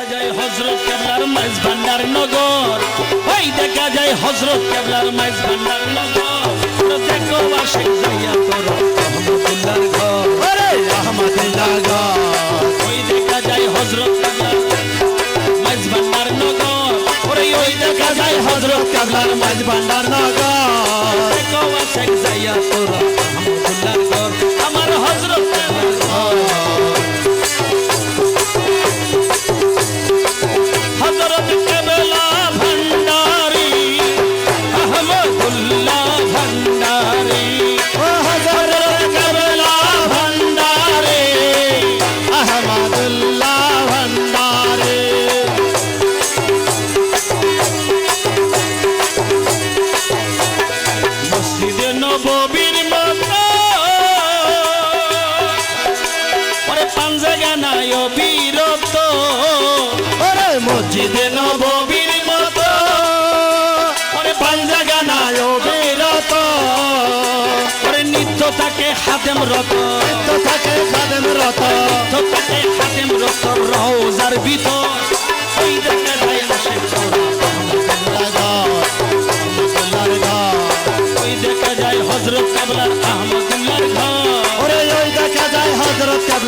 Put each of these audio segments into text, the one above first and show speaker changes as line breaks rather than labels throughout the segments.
দেখা যায় হজরত কেবলার মাইজ ভান্ডার নগর। ওই দেখা যায় হজরত কেবলার মাইজ ভান্ডার নগর। দেখো আশেক যাইয়া তোর রহমতুল্লাহর ঘর।
ওরে আহমদুল্লাহ গো
ওই দেখা যায় হজরত কেবলার তোর নববীর মতো। ওরে পাঞ্জাগা নাই বিরত
ওরে মসজিদে
নববীর মতো। ওরে পাঞ্জাগা নাই
বিরত
ওরে নিত্য তাকে হাতেম রত।
তো থাকে খাদেম রত।
নিত্য তাকে হাতেম রত রওজার ভিতর।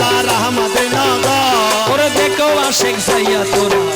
কাবলার
আহমদুল্লাহ
ওরে দেখো আশিক সাইয়া তোরা।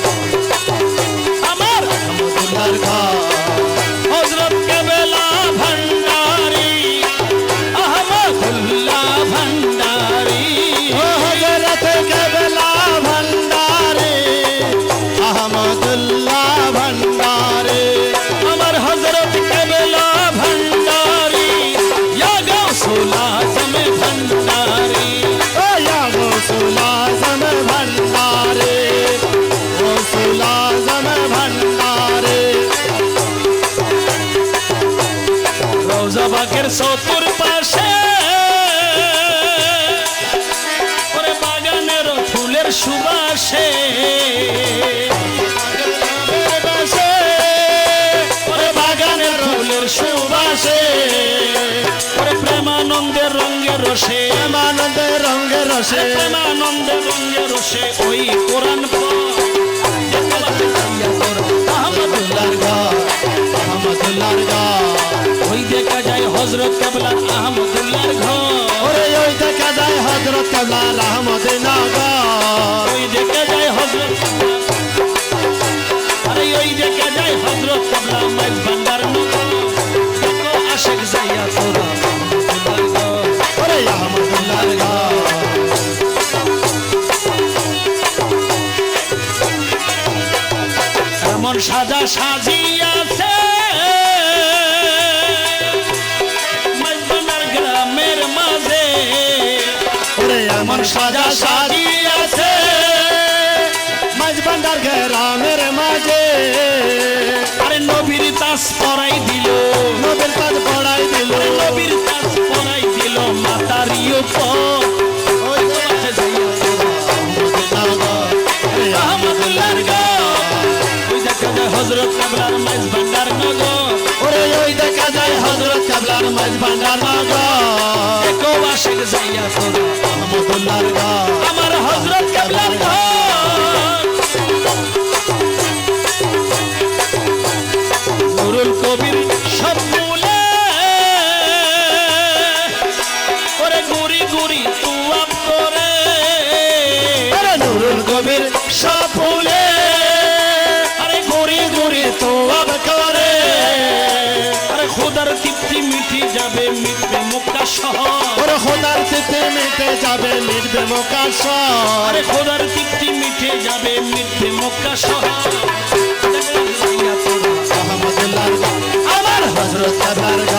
বাগের চতুর পাশে। ওরে বাগানের ফুলের সুবাসে।
বাসে
ওরে বাগানের ফুলের সুবাসে। ওরে প্রেমানন্দের রঙের রসে।
প্রেমানন্দে রঙ্গে রসে।
প্রেমানন্দের রঙের রসে ওই হজরত কাবলার ঘর।
ওই দেখা যায় হযরত কাবলার আহমদনগর।
ওই দেখা যায় হজরত আরে ওই দেখা যায় হজরত কাবলা মাইজ ভান্ডার নগর দেখো আশেক যাইয়া তোরা
ওরে আহমদুল্লাহর ঘর।
এমন সাজা সাজিয়াছে
ভান্ডার গ্রামের মাঝে।
আরে নবীর তাস পরাই দিল।
নবেল কাজ পড়াই দিল।
নবীর তাস পরাই দিল মাতারি উপর। আহমদুল্লাহর ওই দেখা যায় হজরত কাবলার মাইজ ভান্ডার নগর
ওরে ওই দেখা যায় হযরত কাবলার মাঝ ভান্ডার নগর
দেখো আশেক যাইয়া তোরা
আহমদুল্লাহর
নুরুল কবির সব মূলে ওরে গুড়ি গুড়ি তুয়াব করে।
নুরুল কবির সব ফুলে
আরে গুড়ি গুড়ি
তোয়াব করে।
আরে খোদার তৃপ্তি মিটি যাবে মিটবে মুক্তা শহর।
ওরে খোদার চিতে মিটে যাবে মিটবে মোকাশ
আরে খোদার তৃপ্তি মিটে যাবে মিটবে মক্কা শহর। los catarros.